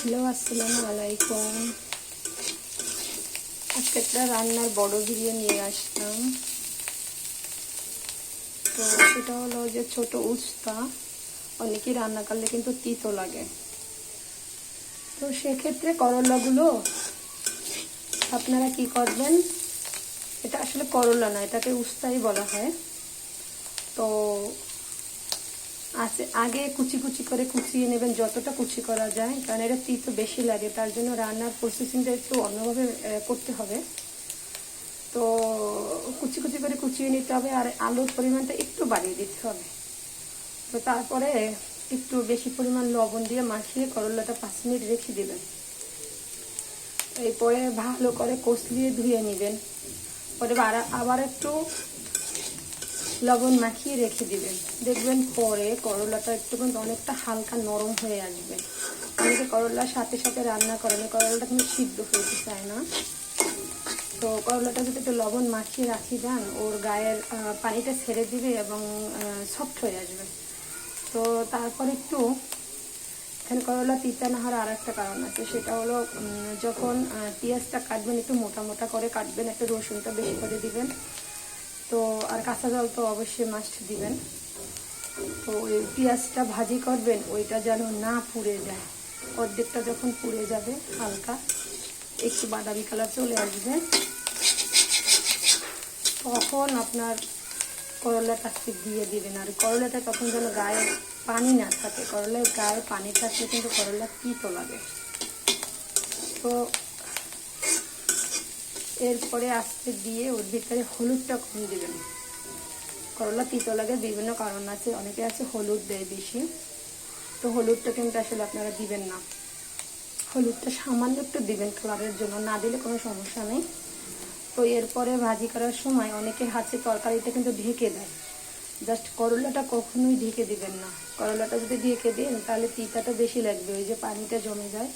Hello আসসালামু আলাইকুম। আজকে একটা রান্নার বড় ভিডিও নিয়ে আসলাম। তো সেটা হলো যে ছোট উস্তা, অনেকেই রান্না করলে কিন্তু তিতো লাগে। তো সেক্ষেত্রে করলাগুলো, আপনারা কি করবেন? এটা আসলে করলা না, এটাকে উস্তাই বলা হয়। তো আছে। আগে কুচি কুচি করে কুচিয়ে নেবেন, যতটা কুচি করা যায়, কারণ এটা তিতো বেশি লাগে, তার জন্য রান্নার প্রসেসিংটা একটু অন্যভাবে করতে হবে। তো কুচি কুচি করে কুচিয়ে নিতে হবে, আর আলুর পরিমাণটা একটু বাড়িয়ে দিতে হবে। তো তারপরে একটু বেশি পরিমাণ লবণ দিয়ে মাখিয়ে করলাটা পাঁচ মিনিট রেখে দেবেন। এরপরে ভালো করে কষলিয়ে ধুয়ে নেবেন। পরে আবার একটু লবণ মাখিয়ে রেখে দিবেন। দেখবেন পরে করলাটা একটু অনেকটা হালকা নরম হয়ে আসবে। অনেকে করলার সাথে সাথে রান্না করেন করলাটা কিন্তু সিদ্ধ হইতে চায় না। তো করলাটা যদি একটু লবণ মাখিয়ে রাখি দেন, ওর গায়ের পানিটা ছেড়ে দিবে এবং সফট হয়ে আসবে। তো তারপর একটু এখানে করলা তিতা না হওয়ার আর কারণ আছে। সেটা হলো যখন পেঁয়াজটা কাটবেন, একটু মোটা মোটা করে কাটবেন, একটু রসুনটা বেশি করে দিবেন। তো আর কাঁচা জল তো অবশ্যই মাস্ট দিবেন। তো ওই পেঁয়াজটা ভাজি করবেন, ওইটা যেন না পুড়ে যায়। অর্ধেকটা যখন পুড়ে যাবে হালকা, একটু বাদামি কালার চলে আসবে। তখন আপনার করলাটা দিয়ে দিবেন। আর করলাটা তখন যেন গায়ে পানি না থাকে, করলার গায়ে পানি থাকলে কিন্তু করলা তিতো লাগে। তো এরপরে আস্তে দিয়ে ওর ভিতরে হলুদটা কম দেবেন। করলা তিতো লাগে, বিভিন্ন কারণ আছে। অনেকে আছে হলুদ দেয় বেশি। তো হলুদটা কিন্তু আসলে আপনারা দিবেন না। হলুদটা সামান্য একটু দিবেন কালারের জন্য, না দিলে কোনো সমস্যা নেই। তো এরপরে ভাজি করার সময় অনেকে হাতে তরকারিটা কিন্তু ঢেকে দেয়। জাস্ট করলাটা কখনোই ঢেকে দিবেন না। করলাটা যদি ঢেকে দেন, তাহলে তিতাটা বেশি লাগবে, ওই যে পানিটা জমে যায়।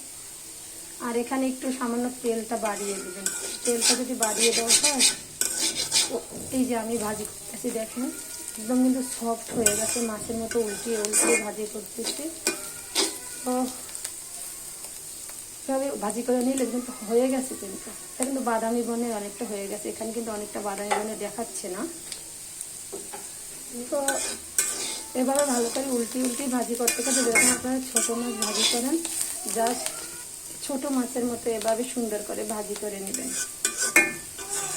আর এখানে একটু সামান্য তেলটা বাড়িয়ে দেবেন। তেলটা যদি বাড়িয়ে দেওয়া হয় এই যে আমি ভাজি করতেছি, দেখেন, একদম কিন্তু সফট হয়ে গেছে, মাছের মতো উল্টিয়ে উল্টিয়ে ভাজি করতেছি। তো এভাবে ভাজি করে নিলে কিন্তু হয়ে গেছে কিন্তু এটা কিন্তু বাদামি বনে অনেকটা হয়ে গেছে, এখানে কিন্তু অনেকটা বাদামি বনে দেখাচ্ছে না। তো এভাবে ভালো করে উল্টি উল্টি ভাজি করতে করতে যখন আপনারা ছোটো মাছ ভাজি করেন জাস্ট ছোট মাছের মতো এভাবে সুন্দর করে ভাজি করে নেবেন।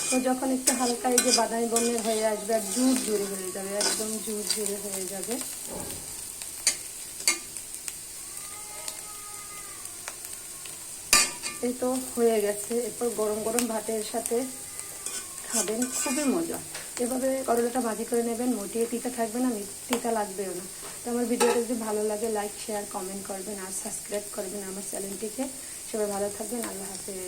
তো যখন একটু হালকা এই যে বাদামি বর্ণের হয়ে আসবে, আর জুর জুড়ে হয়ে যাবে, একদম জুর জুড়ে হয়ে যাবে। এই তো হয়ে গেছে। এরপর গরম গরম ভাতের সাথে খাবেন, খুবই মজা। এভাবে করলাটা ভাজি করে নেবেন, মোটিয়ে তিতা থাকবে না তিতা লাগবেও না। তো আমার ভিডিওটা যদি ভালো লাগে লাইক শেয়ার কমেন্ট করবেন আর সাবস্ক্রাইব করবেন আমার চ্যানেলটিকে সবাই ভালো থাকবেন, আল্লাহ হাফেজ।